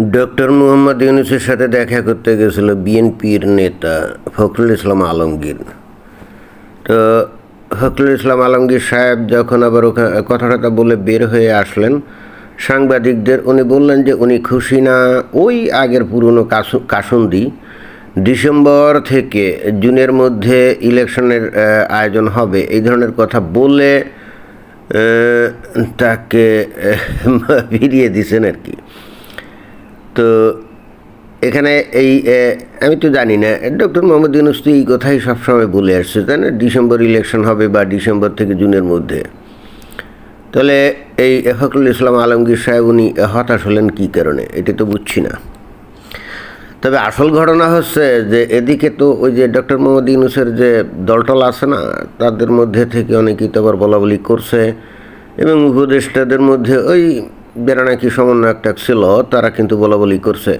Doctor Mohammad ইউনুসের সাথে দেখা করতে গেছিল বিএনপির নেতা ফখরুল ইসলাম আলমগীর। তো ফখরুল ইসলাম আলমগীর সাহেব যখন আবার ওখানে কথাটা বলে বের হয়ে আসলেন, সাংবাদিকদের উনি বললেন যে উনি খুশি না, ওই আগের পুরনো কাসু- কাসুন্দি। ডিসেম্বর থেকে জুনের মধ্যে ইলেকশনের আয়োজন হবে, এই ধরনের কথা বলে তাকে ফিরিয়ে দিছেন আর কি। তো এখানে এই আমি তো জানি না। ডক্টর মোহাম্মদ ইউনুস তো এই কথাই সবসময় বলে আসছে, তাই না? ডিসেম্বর ইলেকশন হবে বা ডিসেম্বর থেকে জুনের মধ্যে। তাহলে এই ফখরুল ইসলাম আলমগীর সাহেব উনি হতাশ হলেন কী কারণে? এটি তো বুঝছি না। তবে আসল ঘটনা হচ্ছে যে এদিকে তো ওই যে ডক্টর মোহাম্মদ ইউনুসের যে দলটল আছে না, তাদের মধ্যে থেকে অনেকেই তো আবার বলা বলি করছে এবং উপদেষ্টাদের মধ্যে ওই যারা নাকি সমন্বয়কটা ছিল, তারা কিন্তু বলা বলি করছে।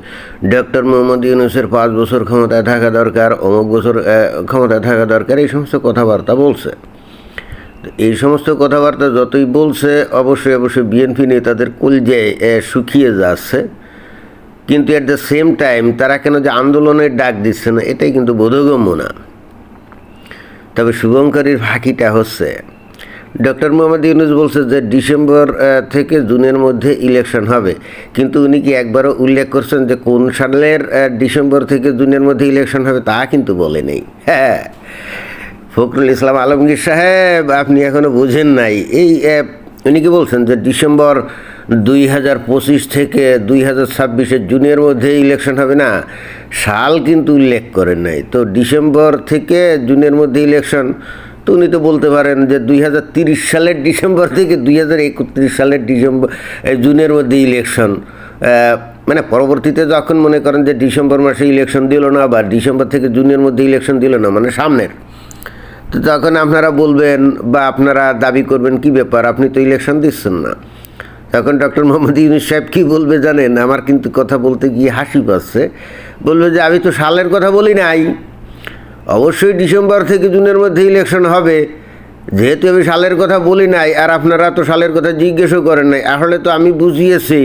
ডক্টর মোহাম্মদ ইউনুসের পাঁচ বছর ক্ষমতায় থাকা দরকার, অমুক বছর ক্ষমতায় থাকা দরকার, এই সমস্ত কথাবার্তা বলছে। এই সমস্ত কথাবার্তা যতই বলছে, অবশ্যই অবশ্যই বিএনপি নেতাদের কলজে শুকিয়ে যাচ্ছে। কিন্তু অ্যাট দ্য সেম টাইম তারা কেন যে আন্দোলনের ডাক দিচ্ছে না, এটাই কিন্তু বোধগম্য না। তবে শুভঙ্করীর ফাঁকিটা হচ্ছে ডক্টর মোহাম্মদ ইউনুস বলছে যে ডিসেম্বর থেকে জুনের মধ্যে ইলেকশন হবে। কিন্তু উনি কি একবারও উল্লেখ করছেন যে কোন সালের ডিসেম্বর থেকে জুনের মধ্যে ইলেকশন হবে তা কিন্তু বলে নেই। হ্যাঁ। ফখরুল ইসলাম আলমগীর সাহেব, আপনি এখনও বোঝেন নাই। এই উনি কি বলছেন যে ডিসেম্বর দুই হাজার পঁচিশ থেকে দুই হাজার ছাব্বিশের জুনের মধ্যে ইলেকশন হবে না? সাল কিন্তু উল্লেখ করেন নাই। তো ডিসেম্বর থেকে জুনের মধ্যে ইলেকশন তো উনি তো বলতে পারেন যে দুই সালের ডিসেম্বর থেকে দুই হাজার একত্রিশ সালের ডিসেম্বর জুনের মধ্যে ইলেকশন মানে পরবর্তীতে যখন মনে করেন যে ডিসেম্বর মাসে ইলেকশন দিল না বা ডিসেম্বর থেকে জুনের মধ্যে ইলেকশন দিল না মানে সামনের, তো তখন আপনারা বলবেন বা আপনারা দাবি করবেন, কি ব্যাপার? আপনি তো ইলেকশন দিচ্ছেন না। তখন ডক্টর মোহাম্মদ ইউনুস সাহেব কী বলবে জানেন? আমার কিন্তু কথা বলতে গিয়ে হাসি পাচ্ছে। বলবে যে, আমি তো সালের কথা বলি নাই। অবশ্যই ডিসেম্বর থেকে জুনের মধ্যে ইলেকশন হবে। যেহেতু আমি সালের কথা বলি নাই, আর আপনারা তো সালের কথা জিজ্ঞেসও করেন নাই, আসলে তো আমি বুঝিয়েছি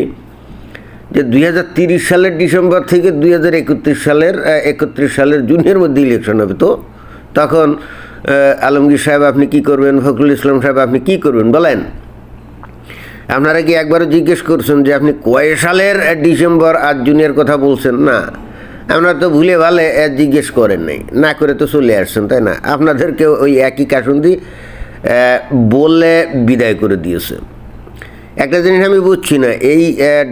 যে দুই সালের ডিসেম্বর থেকে দুই হাজার একত্রিশ সালের একত্রিশ সালের জুনের মধ্যে ইলেকশন হবে। তো তখন আলমগীর সাহেব আপনি কি করবেন, ফখরুল ইসলাম সাহেব আপনি কি করবেন বলেন? আপনারা কি একবারও জিজ্ঞেস করছেন যে আপনি কয় সালের ডিসেম্বর আর জুনের কথা বলছেন? না। আপনারা তো ভুলে ভালে জিজ্ঞেস করেন নাই। না করে তো চলে আসছেন, তাই না? আপনাদেরকে ওই একই কাসুন্দি বলে বিদায় করে দিয়েছে। একটা জিনিস আমি বুঝছি না, এই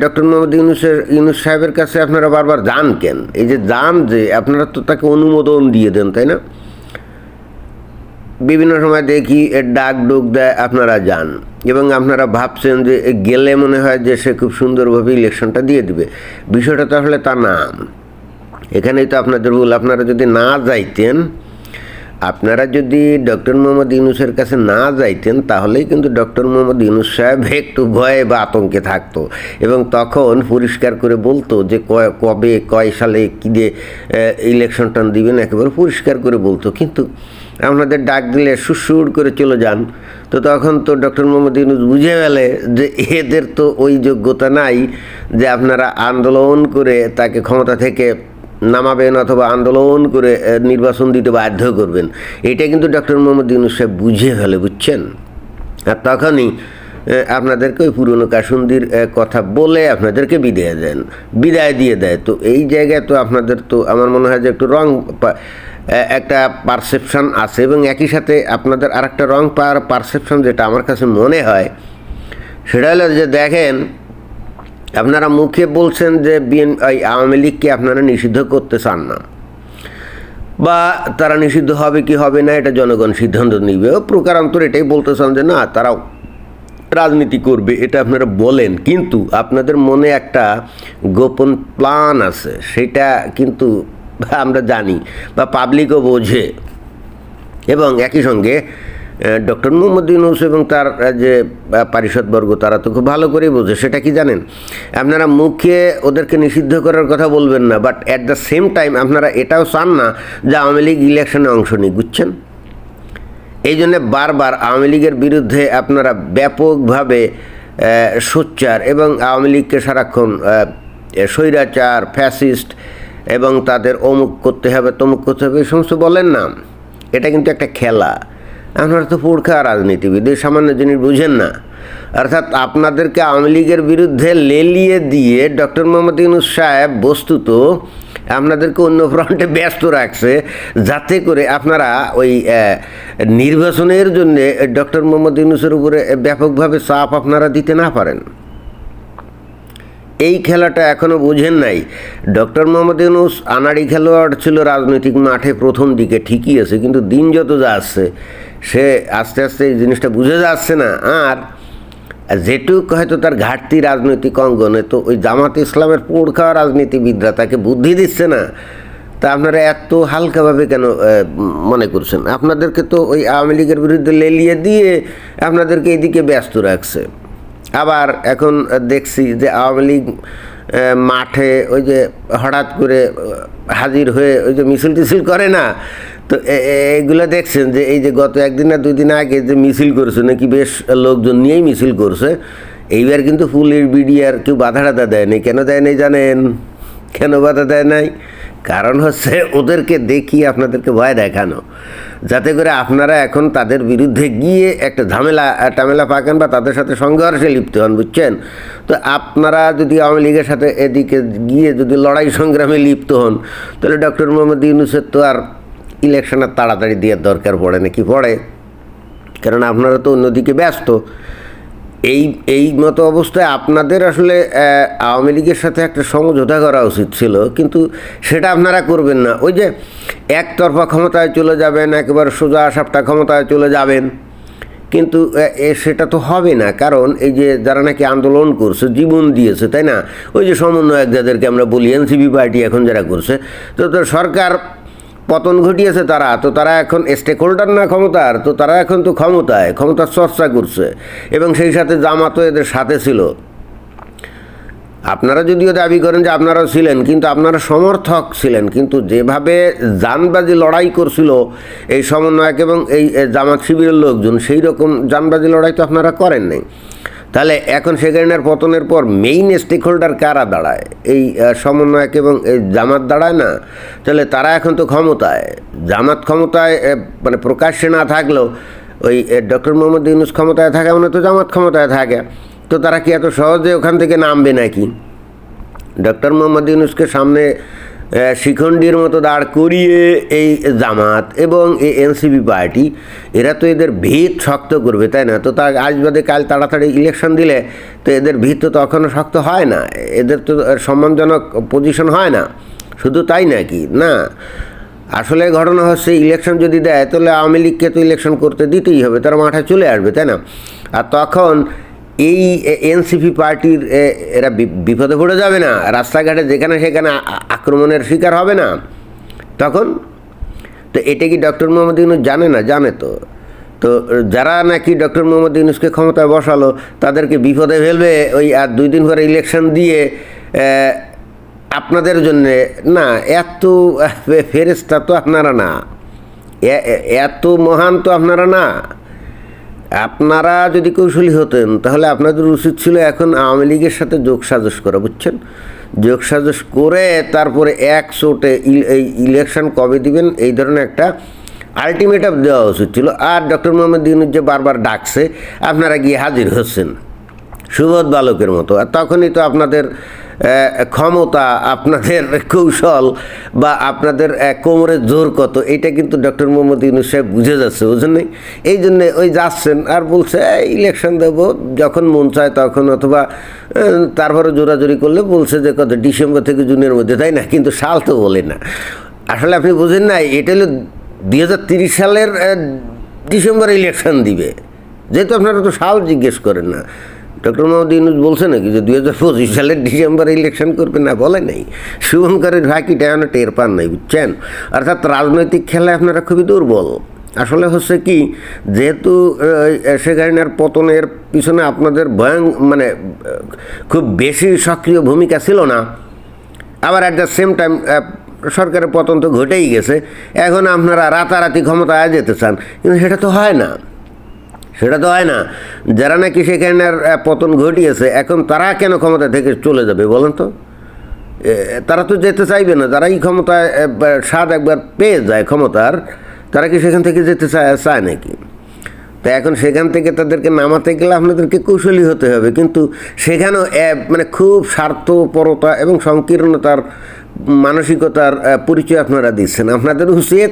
ডক্টর মোহাম্মদ ইউনুসের, ইউনুস সাহেবের কাছে আপনারা বারবার যান কেন? এই যে যান যে, আপনারা তো তাকে অনুমোদন দিয়ে দেন, তাই না? বিভিন্ন সময় দেখি ডাক ডুক দেয়, আপনারা যান। এবং আপনারা ভাবছেন যে গেলে মনে হয় যে, সে খুব সুন্দরভাবে ইলেকশনটা দিয়ে দিবে। বিষয়টা তাহলে তা না এখানেই তো আপনাদের ভুল। আপনারা যদি না যাইতেন, আপনারা যদি ডক্টর মোহাম্মদ ইউনুসের কাছে না যাইতেন, তাহলেই কিন্তু ডক্টর মোহাম্মদ ইউনুস সাহেব একটু ভয়ে বা আতঙ্কে থাকতো এবং তখন পরিষ্কার করে বলতো যে কবে, কয় সালে কী দিয়ে ইলেকশনটা দিবেন, একেবারে পরিষ্কার করে বলতো। কিন্তু আপনাদের ডাক দিলে সুসুর করে চলে যান। তো তখন তো ডক্টর মোহাম্মদ ইউনুস বুঝে গেলে যে এদের তো ওই যোগ্যতা নাই যে আপনারা আন্দোলন করে তাকে ক্ষমতা থেকে নামাবেন অথবা আন্দোলন করে নির্বাচন দিতে বাধ্য করবেন। এটা কিন্তু ডক্টর মোহাম্মদ ইউনুস সাহেব বুঝে ফেলে, বুঝছেন? আর তখনই আপনাদেরকে ওই পুরনো কাসুন্দির কথা বলে আপনাদেরকে বিদায় দেন। বিদায় দিয়ে দেয়। তো এই জায়গায় তো আপনাদের তো আমার মনে হয় যে একটু রং একটা পারসেপশন আছে এবং একই সাথে আপনাদের আর একটা রং পাওয়ার পারসেপশন যেটা আমার কাছে মনে হয়, সেটা হলো যে দেখেন আপনারা মুখে বলছেন যে বিএন এই আওয়ামী লীগকে আপনারা নিষিদ্ধ করতে চান না। বা তারা নিষিদ্ধ হবে কি হবে না, এটা জনগণ সিদ্ধান্ত নিবে। প্রকারান্তর এটাই বলতে চান যে না, তারাও রাজনীতি করবে, এটা আপনারা বলেন। কিন্তু আপনাদের মনে একটা গোপন প্ল্যান আছে, সেটা কিন্তু আমরা জানি বা পাবলিকও বোঝে। এবং একই সঙ্গে ডক্টর মোহাম্মদ ইউনুস এবং তার যে পারিষদবর্গ, তারা তো খুব ভালো করেই বোঝে, সেটা কি জানেন? আপনারা মুখে ওদেরকে নিষিদ্ধ করার কথা বলবেন না but at the same time আপনারা এটাও চান না যে আওয়ামী লীগ ইলেকশনে অংশ নিক, বুঝছেন? এই জন্যে বারবার আওয়ামী লীগের বিরুদ্ধে আপনারা ব্যাপকভাবে সোচ্চার এবং আওয়ামী লীগকে সারাক্ষণ স্বৈরাচার ফ্যাসিস্ট এবং তাদের অমুক করতে হবে, তমুক করতে হবে, এই সমস্ত বলেন না। এটা কিন্তু একটা খেলা। আপনারা তো পোড়খা রাজনীতিবিদ, এই সামান্য জিনিস বুঝেন না। অর্থাৎ আপনাদেরকে আওয়ামী লীগের বিরুদ্ধে লেলিয়ে দিয়ে ডক্টর মোহাম্মদ ইউনুস সাহেব বস্তুত আপনাদেরকে অন্য ফ্রন্টে ব্যস্ত রাখছে, যাতে করে আপনারা ওই নির্বাচনের জন্যে ডক্টর মোহাম্মদ ইউনুসের উপরে ব্যাপকভাবে চাপ আপনারা দিতে না পারেন। এই খেলাটা এখনও বুঝেন নাই। ডক্টর মোহাম্মদ ইউনুস আনাড়ি খেলোয়াড় ছিল রাজনৈতিক মাঠে প্রথম দিকে ঠিকই আছে, কিন্তু দিন যত যাচ্ছে সে আস্তে আস্তে এই জিনিসটা বুঝে যাচ্ছে না। আর যেটুক হয়তো তার ঘাটতি রাজনৈতিক অঙ্গনে, তো ওই জামাত ইসলামের পোড় খাওয়া রাজনীতিবিদরা তাকে বুদ্ধি দিচ্ছে না। তা আপনারা এত হালকাভাবে কেন মনে করছেন? আপনাদেরকে তো ওই আওয়ামী লীগের বিরুদ্ধে লেলিয়ে দিয়ে আপনাদেরকে এদিকে ব্যস্ত রাখছে। আবার এখন দেখছি যে আওয়ামী লীগ মাঠে ওই যে হঠাৎ করে হাজির হয়ে ওই যে মিছিল টিছিল করে না? তো এইগুলো দেখছেন যে এই যে গত একদিন না দুই দিন আগে যে মিছিল করছে, নাকি বেশ লোকজন নিয়েই মিছিল করছে, এইবার কিন্তু ফুলের বিডিআর কেউ বাধা টাধা দেয়নি কেন দেয় নাই জানেন? কেন বাধা দেয় নাই? কারণ হচ্ছে ওদেরকে দেখিয়ে আপনাদেরকে ভয় দেখানো। যাতে করে আপনারা এখন তাদের বিরুদ্ধে গিয়ে একটা ঝামেলা, টামেলা পাকেন বা তাদের সাথে সংঘর্ষে লিপ্ত হন, বুঝছেন? তো আপনারা যদি আওয়ামী লীগের সাথে এদিকে গিয়ে যদি লড়াই সংগ্রামে লিপ্ত হন, তাহলে ডক্টর মোহাম্মদ ইউনুসের তো আর ইলেকশনের তাড়াতাড়ি দেওয়ার দরকার পড়ে না, কি পড়ে? কারণ আপনারা তো অন্যদিকে ব্যস্ত। এই এই মতো অবস্থায় আপনাদের আসলে আওয়ামী লীগের সাথে একটা সমঝোতা করা উচিত ছিল, কিন্তু সেটা আপনারা করবেন না। ওই যে একতরফা ক্ষমতায় চলে যাবেন, একেবারে সোজা সাপটা ক্ষমতায় চলে যাবেন। কিন্তু সেটা তো হবে না, কারণ এই যে যারা নাকি আন্দোলন করছে, জীবন দিয়েছে, তাই না? ওই যে সমন্বয়ক যাদেরকে আমরা বলি, এনসিপি পার্টি এখন যারা করছে তো সরকার পতন ঘটিয়েছে তারা, তো তারা এখন স্টেক হোল্ডার না ক্ষমতার, তো তারা এখন তো ক্ষমতায়, ক্ষমতার চর্চা করছে, এবং সেই সাথে জামাতও এদের সাথে ছিল। আপনারা যদিও দাবি করেন যে আপনারাও ছিলেন, কিন্তু আপনারা সমর্থক ছিলেন, কিন্তু যেভাবে জানবাজি লড়াই করছিল এই সমন্বয়ক এবং এই জামাত শিবিরের লোকজন, সেই রকম জানবাজি লড়াই তো আপনারা করেন নাই। তাহলে এখন সেখানের পতনের পর মেইন স্টেক হোল্ডার কারা দাঁড়ায়? এই সমন্বয়ক এবং এই জামাত দাঁড়ায় না? তাহলে তারা এখন তো ক্ষমতায়। জামাত ক্ষমতায় মানে প্রকাশ্যে না থাকলেও ওই ডক্টর মোহাম্মদ ইউনুস ক্ষমতায় থাকে মানে তো জামাত ক্ষমতায় থাকে। তো তারা কি এত সহজে ওখান থেকে নামবে নাকি? ডক্টর মোহাম্মদ ইউনুসকে সামনে শিখণ্ডীর মতো দাঁড় করিয়ে এই জামাত এবং এই এনসিপি পার্টি, এরা তো এদের ভিত শক্ত করবে, তাই না? তো তার আজ বাদে কাল তাড়াতাড়ি ইলেকশন দিলে তো এদের ভিত তো তখনও শক্ত হয় না, এদের তো সম্মানজনক পজিশন হয় না, শুধু তাই নাকি? না, আসলে ঘটনা হচ্ছে ইলেকশন যদি দেয়, তাহলে আওয়ামী লীগকে তো ইলেকশন করতে দিতেই হবে, তারা মাঠে চলে আসবে, তাই না? আর তখন এই এনসিপি পার্টির এরা বিপদে পড়ে যাবে না, রাস্তাঘাটে যেখানে সেখানে আক্রমণের শিকার হবে না। তখন? তো এটা কি ডক্টর মোহাম্মদ ইউনুস জানে না? জানে তো। তো যারা নাকি ডক্টর মোহাম্মদ ইউনুসকে ক্ষমতায় বসালো, তাদেরকে বিপদে ফেলবে, ওই আর দুই দিন পরে ইলেকশন দিয়ে আপনাদের জন্যে, না, এত ফেরেস্তা তো আপনারা না। এত মহান তো আপনারা না। আপনারা যদি কৌশলী হতেন, তাহলে আপনাদের উচিত ছিল এখন আওয়ামী লীগের সাথে যোগ সাজস করা, বুঝছেন? যোগ সাজস করে তারপরে এক শোটে ইলেকশন কবে দিবেন? এই ধরনের একটা আলটিমেটাম দেওয়া উচিত ছিল। আর ডক্টর মোহাম্মদ যে বারবার ডাকছে, আপনারা গিয়ে হাজির হচ্ছেন। সুবোধ বালকের মতো। আর তখনই তো আপনাদের ক্ষমতা আপনাদের কৌশল বা আপনাদের কোমরের জোর কত, এটা কিন্তু ডক্টর মোহাম্মদ ইউনুস সাহেব বুঝে যাচ্ছে বুঝেন নাই এই জন্যে ওই যাচ্ছেন আর বলছে ইলেকশন দেব। যখন মন চায় তখন, অথবা তারপরে জোরাজোরি করলে বলছে যে, কত, ডিসেম্বর থেকে জুনের মধ্যে। তাই না? কিন্তু সাল তো বলে না। আসলে আপনি বুঝেন না, এটা হলো দুই সালের ডিসেম্বরে ইলেকশন দিবে। যেহেতু আপনারা তো সাল জিজ্ঞেস করেন না। ডক্টর মোহাম্মদ বলছে নাকি যে দুই হাজার পঁচিশ সালের ডিসেম্বরে ইলেকশন করবে? না, বলে নাই। শুভঙ্করের ভাকিটা এখনও টের পান নাই, বুঝছেন? অর্থাৎ রাজনৈতিক খেলায় আপনারা খুবই দুর্বল। আসলে হচ্ছে কি, যেহেতু সেখানের পতনের পিছনে আপনাদের ভয়ং মানে খুব বেশি সক্রিয় ভূমিকা ছিল না। আবার অ্যাট দ্য সেম টাইম সরকারের পতন তো ঘটেই গেছে। এখন আপনারা রাতারাতি ক্ষমতায় যেতে চান। কিন্তু সেটা তো হয় না। সেটা তো হয় না। যারা নাকি সেখানের পতন ঘটিয়েছে, এখন তারা কেন ক্ষমতা থেকে চলে যাবে বলেন তো? তারা তো যেতে চাইবে না, যারা এই ক্ষমতায় স্বাদ একবার পেয়ে যায় ক্ষমতার, তারা কি সেখান থেকে যেতে চায় চায় নাকি? তা এখন সেখান থেকে তাদেরকে নামাতে গেলে আপনাদেরকে কৌশলী হতে হবে, কিন্তু সেখানেও মানে খুব স্বার্থপরতা এবং সংকীর্ণতার, মানসিকতার পরিচয় আপনারা দিচ্ছেন। আপনাদের উচিত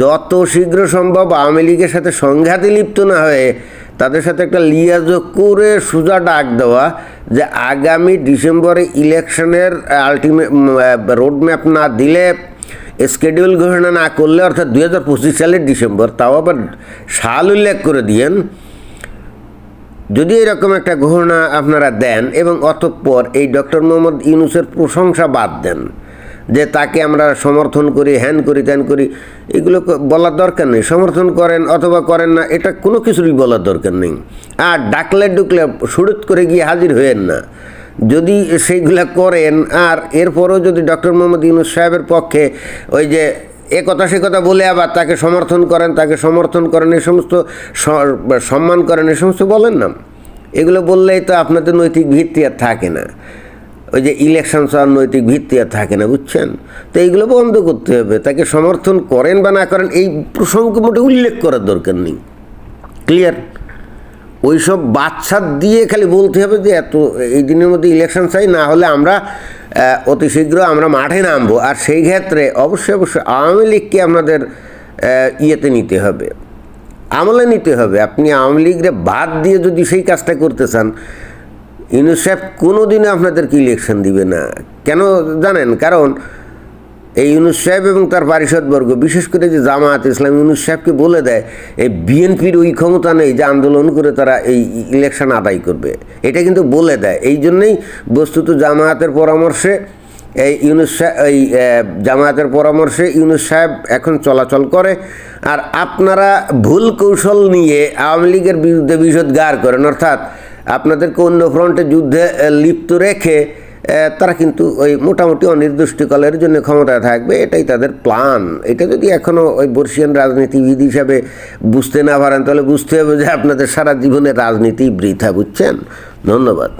যত শীঘ্র সম্ভব আওয়ামী লীগের সাথে সংঘাতে লিপ্ত না হয়ে তাদের সাথে একটা লিয়াজোগ করে সোজা ডাক দেওয়া যে আগামী ডিসেম্বরে ইলেকশনের আলটিমেট রোডম্যাপ না দিলে স্কেডিউল ঘোষণা না করলে, অর্থাৎ দুই হাজার পঁচিশ সালের ডিসেম্বর, তাও আবার সাল উল্লেখ করে দিয়েন। যদি এরকম একটা ঘোষণা আপনারা দেন এবং অতঃপর এই ডক্টর মোহাম্মদ ইউনুসের প্রশংসা বাদ দেন যে তাকে আমরা সমর্থন করি, হ্যান করি, ত্যান করি, এগুলো বলার দরকার নেই। সমর্থন করেন অথবা করেন না, এটা কোনো কিছুরই বলার দরকার নেই। আর ডাকলে ডুকলে সুরত করে গিয়ে হাজির হয়েন না। যদি সেইগুলা করেন, আর এরপরও যদি ডক্টর মোহাম্মদ ইউনুস সাহেবের পক্ষে ওই যে এ কথা সে কথা বলে আবার তাকে সমর্থন করেন, তাকে সমর্থন করেন এই সমস্ত সম্মান করেন এই সমস্ত বলেন না। এগুলো বললেই তো আপনাদের নৈতিক ভিত্তি আর থাকে না। ওই যে ইলেকশন চাওয়ার নৈতিক ভিত্তি আর থাকে না, বুঝছেন? তো এইগুলো বন্ধ করতে হবে। তাকে সমর্থন করেন বা না করেন, এই প্রসঙ্গ মোটে উল্লেখ করার দরকার নেই। ক্লিয়ার ওইসব বাচ্চা দিয়ে খালি বলতে হবে যে এত, এই দিনের মধ্যে ইলেকশন চাই, না হলে আমরা অতি শীঘ্র আমরা মাঠে নামবো। আর সেই ক্ষেত্রে অবশ্যই অবশ্যই আওয়ামী লীগকে আপনাদের ইয়েতে নিতে হবে। আমলে নিতে হবে। আপনি আওয়ামী লীগরে বাদ দিয়ে যদি সেই কাজটা করতে চান ইউনিসেফ কোনো দিনও আপনাদেরকে ইলেকশন দিবে না। কেন জানেন? কারণ এই ইউনুস সাহেব এবং তার পারিষদবর্গ, বিশেষ করে যে জামায়াত ইসলাম, ইউনুস সাহেবকে বলে দেয়, এই বিএনপির ওই ক্ষমতা নেই যে আন্দোলন করে তারা এই ইলেকশন আদায় করবে। এটা কিন্তু বলে দেয়। এই জন্যেই বস্তুত জামায়াতের পরামর্শে এই ইউনুস এই জামায়াতের পরামর্শে ইউনুস সাহেব এখন চলাচল করে। আর আপনারা ভুল কৌশল নিয়ে আওয়ামী লীগের বিরুদ্ধে বিষোদ্গার করেন। অর্থাৎ আপনাদেরকে অন্য ফ্রন্টে যুদ্ধে লিপ্ত রেখে তারা কিন্তু ওই মোটামুটি অনির্দিষ্টকালের জন্য ক্ষমতায় থাকবে, এটাই তাদের প্ল্যান। এটা যদি এখনও ওই বর্ষিয়ান রাজনীতিবিদ হিসাবে বুঝতে না পারেন, তাহলে বুঝতে হবে যে আপনাদের সারা জীবনে রাজনীতি বৃথা, বুঝছেন? ধন্যবাদ।